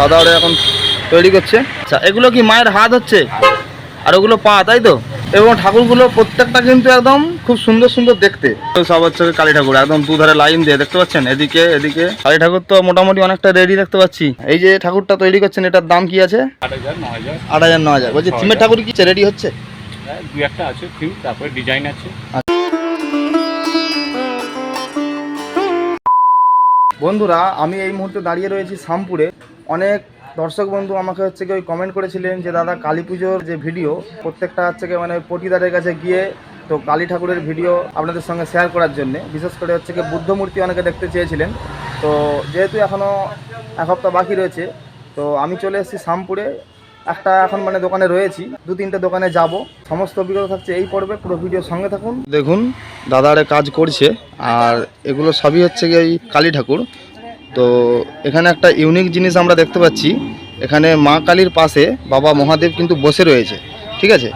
দাদা ওরা এখন তৈরি করছে। আচ্ছা এগুলো কি মায়ের হাত হচ্ছে? আর ওগুলো পা তাই তো? এবং ঠাকুরগুলো প্রত্যেকটা কিন্তু একদম খুব সুন্দর সুন্দর দেখতে। তো সব হচ্ছে কালী ঠাকুর একদম দুধারে লাইন দিয়ে দেখতে পাচ্ছেন? এদিকে এদিকে। কালী ঠাকুর তো মোটামুটি অনেকটা রেডি দেখতে পাচ্ছি। এই যে ঠাকুরটা তৈরি করছেন এটার দাম কি আছে? আট হাজার ন হাজার। বলছি থিমের ঠাকুর কি রেডি হচ্ছে? হ্যাঁ, দু একটা আছে থিম তারপরে ডিজাইন আছে। বন্ধুরা আমি এই মুহূর্তে দাঁড়িয়ে রয়েছি শামপুরে অনেক দর্শক বন্ধু আমাকে হচ্ছে কি ওই কমেন্ট করেছিলেন যে, দাদা, কালী পুজোর যে ভিডিও প্রত্যেকটা হচ্ছে কি মানে পটিদারের কাছে গিয়ে তো কালী ঠাকুরের ভিডিও আপনাদের সঙ্গে শেয়ার করার জন্য। বিশেষ করে হচ্ছে কি বুদ্ধ মূর্তি অনেকে দেখতে চেয়েছিলেন। তো যেহেতু এখনও এক সপ্তাহ বাকি রয়েছে, তো আমি চলে এসেছি শামপুরে একটা এখন মানে দোকানে রয়েছি, দু তিনটে দোকানে যাব। সমস্ত অভিজ্ঞতা থাকছে এই পর্বে, পুরো ভিডিও সঙ্গে থাকুন। দেখুন দাদারে কাজ করছে, আর এগুলো সবই হচ্ছে এই কালী ঠাকুর। তো এখানে একটা ইউনিক জিনিস আমরা দেখতে পাচ্ছি। এখানে মা কালীর পাশে বাবা মহাদেব কিন্তু বসে রয়েছে, ঠিক আছে?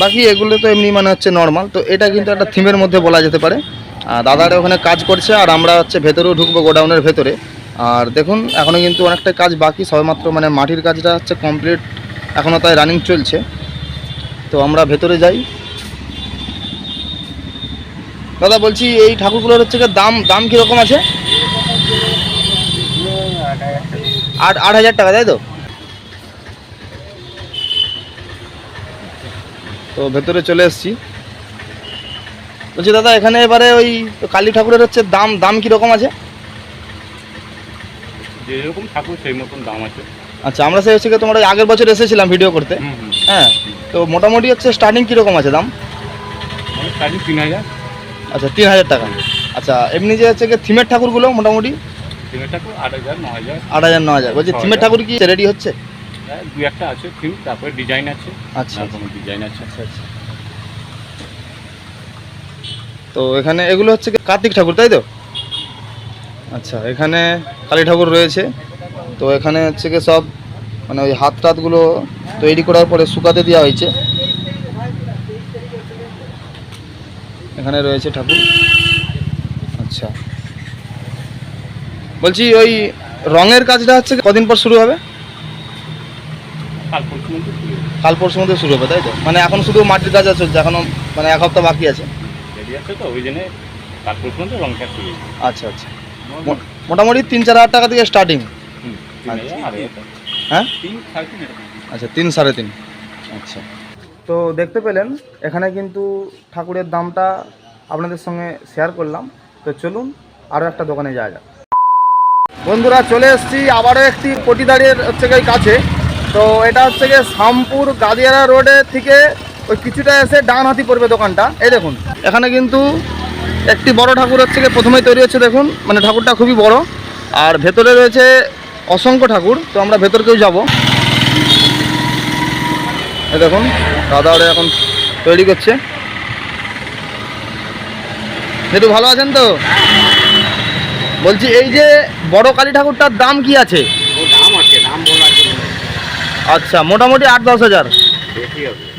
বাকি এগুলো তো এমনি মানে হচ্ছে নর্মাল তো এটা কিন্তু একটা থিমের মধ্যে বলা যেতে পারে। দাদারা ওখানে কাজ করছে আর আমরা হচ্ছে ভেতরেও ঢুকবো গোডাউনের ভেতরে। আর দেখুন এখনও কিন্তু অনেকটা কাজ বাকি, সবেমাত্র মানে মাটির কাজটা হচ্ছে কমপ্লিট এখনও তাই রানিং চলছে। তো আমরা ভেতরে যাই। দাদা বলছি, এই ঠাকুরগুলোর হচ্ছে দাম দাম কীরকম আছে? আট আট হাজার টাকা তাই তো? তো ভেতরে চলে এসেছি। বলছি দাদা এখানে এবারে ওই কালী ঠাকুরের হচ্ছে দাম দাম কীরকম আছে? যেরকম ঠাকুর সেই মতন দাম আছে। আচ্ছা আমরা সে হচ্ছে তোমার ওই আগের বছর এসেছিলাম ভিডিও করতে। হ্যাঁ তো মোটামুটি হচ্ছে স্টার্টিং কীরকম আছে দাম? অনেক কাজই তিন হাজার। আচ্ছা তিন হাজার টাকা। আচ্ছা এমনি যে হচ্ছে থিমের ঠাকুরগুলো মোটামুটি? থিমের ঠাকুর আট হাজার ন হাজার। আট হাজার ন হাজার। বলছি থিমের ঠাকুর কি? রেডি হচ্ছে? হ্যাঁ, দু একটা আছে থিম তারপরে ডিজাইন আছে। আচ্ছা। কোনো ডিজাইন আছে। আচ্ছা আচ্ছা। তো এখানে এগুলো হচ্ছে কার্তিক ঠাকুর তাই তো? আচ্ছা এখানে কালী ঠাকুর রয়েছে। তো এখানে হচ্ছে কি সব মানে ওই হাত টাতগুলো তৈরি করার পরে শুকাতে দেওয়া হয়েছে। এখানে রয়েছে ঠাকুর আচ্ছা বলছি ওই রঙের কাজটা হচ্ছে কদিন পর শুরু হবে? কাল পরশু মধ্যে শুরু হবে। কাল পরশুর মধ্যে শুরু হবে তাই তো? মানে এখন শুধু মাটির কাজ চলছে এখনও মানে এক সপ্তাহ বাকি আছে। আচ্ছা আচ্ছা। মোটামুটি তিন চার হাজার টাকা থেকে স্টার্টিং। হ্যাঁ। আচ্ছা তিন সাড়ে তিন। আচ্ছা। তো দেখতে পেলেন এখানে কিন্তু ঠাকুরের দামটা আপনাদের সঙ্গে শেয়ার করলাম। তো চলুন আরও একটা দোকানে যাওয়া যাক। বন্ধুরা চলে এসেছি, আবারও একটি পটিদারের হচ্ছে গিয়ে কাছে। তো এটা হচ্ছে গিয়ে শামপুর গাদিয়ারা রোডের থেকে ওই কিছুটা এসে ডান হাতি পড়বে দোকানটা। এই দেখুন, এখানে কিন্তু একটি বড় ঠাকুর হচ্ছে গিয়ে প্রথমেই তৈরি হচ্ছে, দেখুন। মানে ঠাকুরটা খুবই বড়। আর ভেতরে রয়েছে অসংখ্য ঠাকুর, তো আমরা ভেতরকেও যাব। এই দেখুন দাদা ওরা এখন তৈরি করছে। একটু ভালো আছেন তো? বলছি এই যে বড় কালী ঠাকুরটার দাম কি আছে? দাম আছে দাম বলার আচ্ছা মোটামুটি আট দশ হাজার।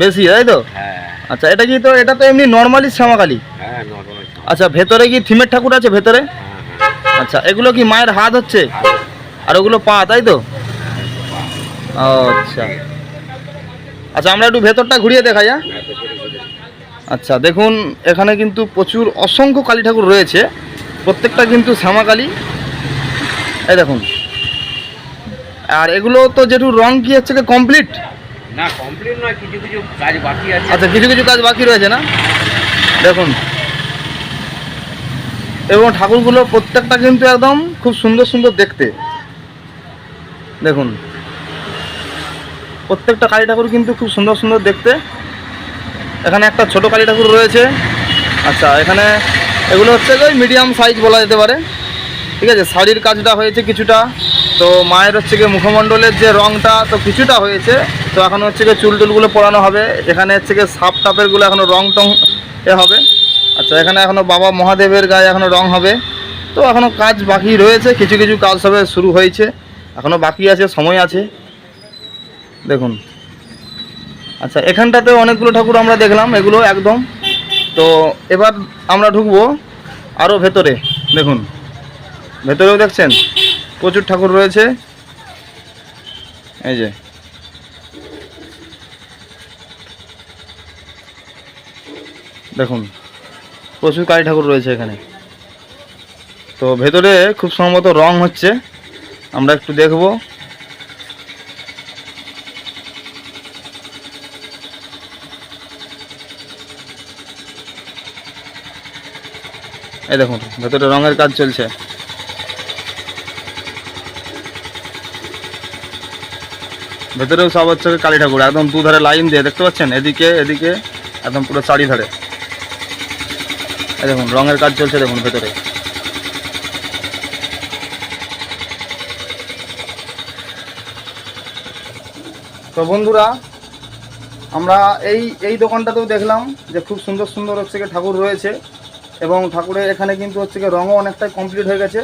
বেশি তাই তো? হ্যাঁ। আচ্ছা এটা কি তো এটা তো এমনি নর্মালি শ্যামাকালী হ্যাঁ আচ্ছা ভেতরে কি থিমের ঠাকুর আছে ভেতরে? হ্যাঁ আচ্ছা এগুলো কি মায়ের হাত হচ্ছে? আর ওগুলো পা তাই তো? আচ্ছা। আচ্ছা আমরা একটু ভেতরটা ঘুরিয়ে দেখাই আচ্ছা দেখুন এখানে কিন্তু প্রচুর অসংখ্য কালী ঠাকুর রয়েছে। প্রত্যেকটা কিন্তু শ্যামা কালী এই দেখুন। আর এগুলো তো যেটু রং কি হচ্ছে কমপ্লিট না কমপ্লিট নয় কিছু কিছু কাজ বাকি আছে। আচ্ছা কিছু কিছু কাজ বাকি রয়েছে না? দেখুন। এবং ঠাকুরগুলো প্রত্যেকটা কিন্তু একদম খুব সুন্দর সুন্দর দেখতে। দেখুন। প্রত্যেকটা কালী ঠাকুর কিন্তু খুব সুন্দর সুন্দর দেখতে। এখানে একটা ছোট কালী ঠাকুর রয়েছে। আচ্ছা এখানে এগুলো হচ্ছে ওই মিডিয়াম সাইজ বলা যেতে পারে। ঠিক আছে, শাড়ির কাজটা হয়েছে কিছুটা। তো মায়ের হচ্ছে গিয়ে মুখমণ্ডলের যে রংটা, তো কিছুটা হয়েছে। তো এখন হচ্ছে গিয়ে চুল টুলগুলো পরানো হবে। এখানে হচ্ছে গিয়ে সাপ টাপেরগুলো এখনও রং টং এ হবে। আচ্ছা এখানে এখনও বাবা মহাদেবের গায়ে এখনও রং হবে। তো এখনও কাজ বাকি রয়েছে, কিছু কিছু কাজ সবে শুরু হয়েছে। এখনও বাকি আছে, সময় আছে। দেখুন। আচ্ছা এখানটাতে অনেকগুলো ঠাকুর আমরা দেখলাম, এগুলো একদম তো এবার আমরা ঢুকবো আরও ভেতরে, দেখুন। ভেতরেও দেখছেন? প্রচুর ঠাকুর রয়েছে। এই যে। দেখুন, প্রচুর কালী ঠাকুর রয়েছে এখানে। তো ভেতরে খুব সম্ভবত রং হচ্ছে। আমরা একটু দেখব। এই দেখুন, ভেতরে রঙের কাজ চলছে। ভেতরেও সব হচ্ছে কালী ঠাকুর একদম দুধারে লাইন দিয়ে, দেখতে পাচ্ছেন? এদিকে এদিকে, একদম পুরো চারি ধারে। দেখুন, রঙের কাজ চলছে দেখুন ভেতরে। তো বন্ধুরা, আমরা এই এই দোকানটাতেও দেখলাম যে খুব সুন্দর সুন্দর হচ্ছে ঠাকুর রয়েছে। এবং ঠাকুরের এখানে কিন্তু হচ্ছে রঙও অনেকটাই কমপ্লিট হয়ে গেছে।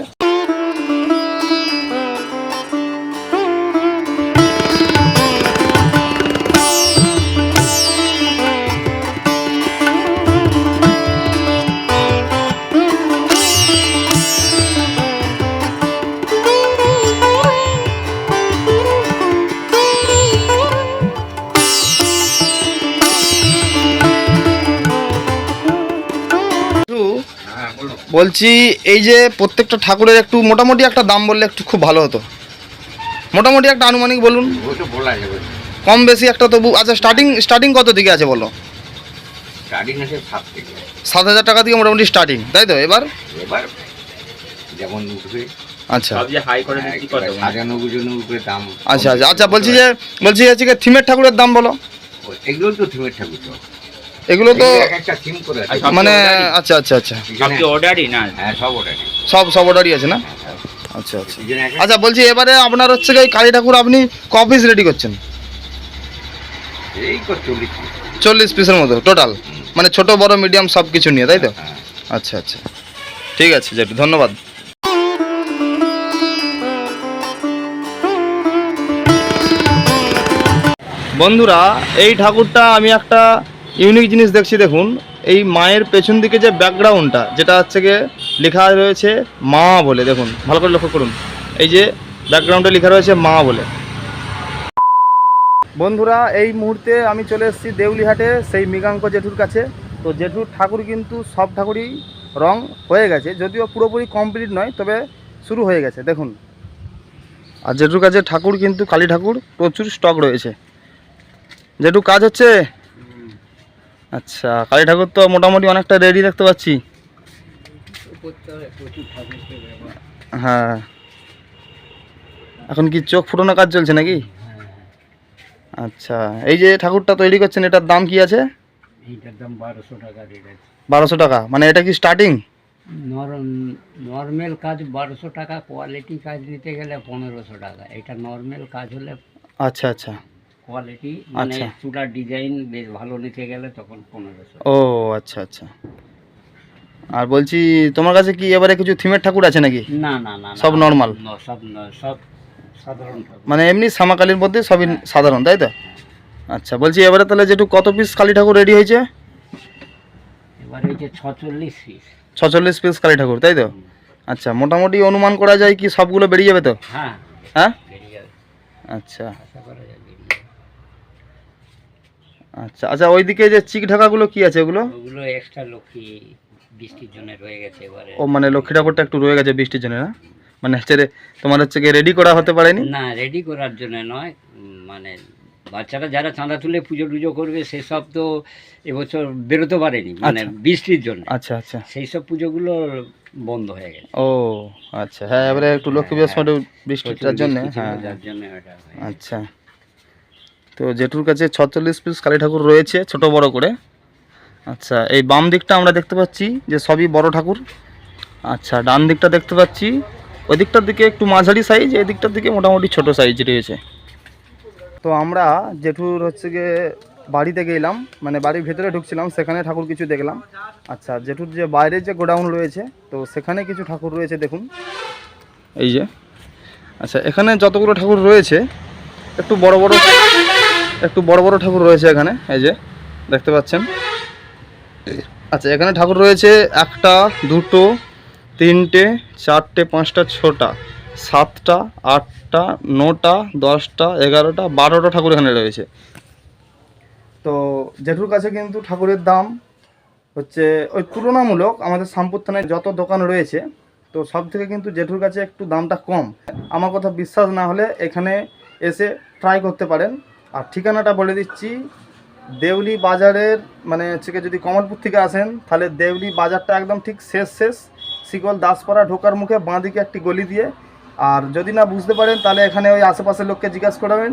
বলছি এই যে প্রত্যেকটা ঠাকুরের একটু মোটামুটি একটা দাম বললে একটু খুব ভালো হতো। মোটামুটি একটা আনুমানিক বলুন। কম বেশি একটা তবু আচ্ছা স্টার্টিং স্টার্টিং কত দিকে আছে বলো? সাত হাজার টাকা থেকে মোটামুটি স্টার্টিং তাই তো? এবার? এবার যেমন উঠবে। আচ্ছা। গুজানো উপরে দাম আচ্ছা আচ্ছা আচ্ছা বলছি যে বলছি হচ্ছে কি থিমের ঠাকুরের দাম বলো। এগুলো তো থিমের ঠাকুর এগুলো তো সব- মানে আচ্ছা আচ্ছা আচ্ছা। অর্ডারই না? হ্যাঁ সব সব সব অর্ডারই আছে না? আচ্ছা আচ্ছা। আচ্ছা বলছি এবারে আপনার হচ্ছে কি কালী ঠাকুর আপনি ক পিস রেডি করছেন? চল্লিশ চল্লিশ পিসের মতো টোটাল মানে ছোট বড় মিডিয়াম সব কিছু নিয়ে তাই তো? হ্যাঁ। আচ্ছা আচ্ছা। ঠিক আছে জেঠু ধন্যবাদ। বন্ধুরা এই ঠাকুরটা আমি একটা ইউনিক জিনিস দেখছি দেখুন, এই মায়ের পেছন দিকে যে ব্যাকগ্রাউন্ডটা যেটা হচ্ছে গিয়ে লেখা রয়েছে মা বলে, দেখুন, ভালো করে লক্ষ্য করুন। এই যে ব্যাকগ্রাউন্ডে লেখা রয়েছে মা বলে। বন্ধুরা, এই মুহূর্তে আমি চলে এসেছি দেউলিহাটে, সেই মৃগাঙ্ক জেঠুর কাছে। তো জেঠুর ঠাকুর কিন্তু সব ঠাকুরই রং হয়ে গেছে, যদিও পুরোপুরি কমপ্লিট নয়, তবে শুরু হয়ে গেছে, দেখুন। আর জেঠুর কাছে ঠাকুর কিন্তু কালী ঠাকুর প্রচুর স্টক রয়েছে। জেঠু কাজ হচ্ছে আচ্ছা কালী ঠাকুর তো মোটামুটি অনেকটা রেডি দেখতে পাচ্ছি। হ্যাঁ। এখন কি চোখ ফুটানো কাজ চলছে নাকি? আচ্ছা এই যে ঠাকুরটা তৈরি করছেন এটার দাম কি আছে? বারোশো টাকা আছে। বারোশো টাকা মানে এটা কি স্টার্টিং নর্মাল কাজ বারোশো টাকা কোয়ালিটি কাজ নিতে গেলে পনেরোশো টাকা এটা নর্মাল কাজ হলে আচ্ছা আচ্ছা। কোয়ালিটি মানে আচ্ছা। ডিজাইন বেশ ভালো নিতে গেলে তখন পনেরোশো ও আচ্ছা আচ্ছা। আর বলছি তোমার কাছে কি এবারে কিছু থিমের ঠাকুর আছে নাকি? না না না সব normal? ন- সব সব সাধারণ। মানে এমনি সামাকালীর মধ্যে সবই সাধারণ তাই তো? আচ্ছা বলছি এবারে তাহলে যেটু কত পিস কালী ঠাকুর রেডি হয়েছে? এবার হয়েছে ছচল্লিশ পিস ছচল্লিশ পিস কালী ঠাকুর তাই তো? আচ্ছা মোটামুটি অনুমান করা যায় কি সবগুলো বেরিয়ে যাবে তো? হ্যাঁ। হ্যাঁ? বেরিয়ে যাবে। আচ্ছা আশা করা যায় বেরিয়ে যাবে। আচ্ছা আচ্ছা ওইদিকে যে চিক ঢাকাগুলো কি আছে ওগুলো? ওগুলো এক্সট্রা লক্ষ্মী বৃষ্টির জন্য রয়ে গেছে এবারে। ও মানে লক্ষ্মী ঠাকুরটা একটু রয়ে গেছে বৃষ্টির জন্য না? মানে হচ্ছে তোমার হচ্ছে কি রেডি করা হতে পারেনি? না রেডি করার জন্য নয় মানে বাচ্চারা যারা চাঁদা তুলে পুজো টুজো করবে সেসব তো এবছর বেরোতে পারেনি মানে আচ্ছা। বৃষ্টির জন্য। আচ্ছা আচ্ছা। সেই সব পুজোগুলো বন্ধ হয়ে গেছে। ও আচ্ছা হ্যাঁ এবারে একটু লক্ষ্মী সময় একটু বৃষ্টিটার জন্য হ্যাঁ। যার জন্য ওটা আচ্ছা। তো জেঠুর কাছে ছচল্লিশ পিস কালী ঠাকুর রয়েছে, ছোট বড় করে। আচ্ছা এই বাম দিকটা আমরা দেখতে পাচ্ছি, যে সবই বড় ঠাকুর। আচ্ছা ডান দিকটা দেখতে পাচ্ছি, ওই দিকটার দিকে একটু মাঝারি সাইজ এই দিকটার দিকে মোটামুটি ছোট সাইজ রয়েছে। তো আমরা জেঠুর হচ্ছে গিয়ে বাড়িতে গেলাম মানে বাড়ির ভেতরে ঢুকছিলাম, সেখানে ঠাকুর কিছু দেখলাম। আচ্ছা জেঠুর যে বাইরে যে গোডাউন রয়েছে, তো সেখানে কিছু ঠাকুর রয়েছে, দেখুন। এই যে আচ্ছা এখানে যতগুলো ঠাকুর রয়েছে, একটু বড় বড় একটু বড় বড় ঠাকুর রয়েছে এখানে, এই যে, দেখতে পাচ্ছেন। আচ্ছা এখানে ঠাকুর রয়েছে একটা, দুটো, তিনটে, চারটে, পাঁচটা, ছটা, সাতটা, আটটা, নটা, দশটা, এগারোটা, বারোটা ঠাকুর এখানে রয়েছে। তো জেঠুর কাছে কিন্তু ঠাকুরের দাম হচ্ছে ওই তুলনামূলক আমাদের শামপুর থানায় যত দোকান রয়েছে, তো সব থেকে কিন্তু জেঠুর কাছে একটু দামটা কম। আমার কথা বিশ্বাস না হলে এখানে এসে ট্রাই করতে পারেন। আর ঠিকানাটা বলে দিচ্ছি। দেউলি বাজারের মানে হচ্ছে গিয়ে যদি কমলপুর থেকে আসেন, তাহলে দেউলি বাজারটা একদম ঠিক শেষ শেষ। শিকল দাসপাড়া ঢোকার মুখে বাঁ দিকে একটি গলি দিয়ে। আর যদি না বুঝতে পারেন, তাহলে এখানে ওই আশেপাশের লোককে জিজ্ঞাসা করাবেন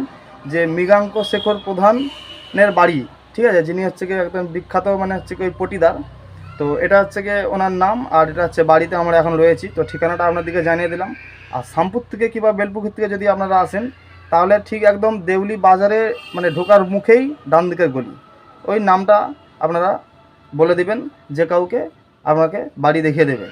যে মৃগাঙ্ক শেখর প্রধানের বাড়ি, ঠিক আছে? যিনি হচ্ছে গিয়ে একদম বিখ্যাত মানে হচ্ছে কি ওই পটিদার। তো এটা হচ্ছে গিয়ে ওনার নাম, আর এটা হচ্ছে বাড়িতে আমরা এখন রয়েছি। তো ঠিকানাটা আপনাদেরকে জানিয়ে দিলাম। আর শামপুর থেকে কিংবা বেলপুকুর থেকে যদি আপনারা আসেন তাহলে ঠিক একদম দেউলি বাজারে মানে ঢোকার মুখেই ডান দিকের গলি। ওই নামটা আপনারা বলে দিবেন, যে কাউকে আপনাকে বাড়ি দেখিয়ে দেবে।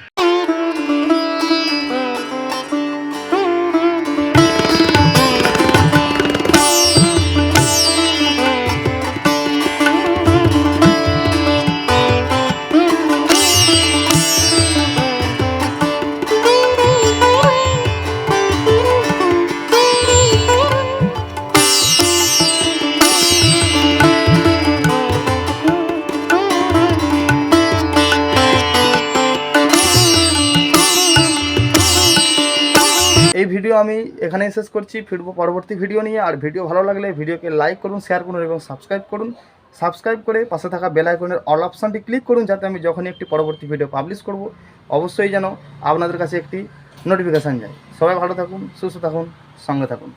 ভিডিও আমি এখানেই শেষ করছি। ফিরবো পরবর্তী ভিডিও নিয়ে। আর ভিডিও ভালো লাগলে ভিডিওকে লাইক করুন শেয়ার করুন এবং সাবস্ক্রাইব করুন। সাবস্ক্রাইব করে পাশে থাকা বেল আইকনের অল অপশানটি ক্লিক করুন যাতে আমি যখনই একটি পরবর্তী ভিডিও পাবলিশ করব, অবশ্যই যেন আপনাদের কাছে একটি নোটিফিকেশান যায়। সবাই ভালো থাকুন, সুস্থ থাকুন, সঙ্গে থাকুন।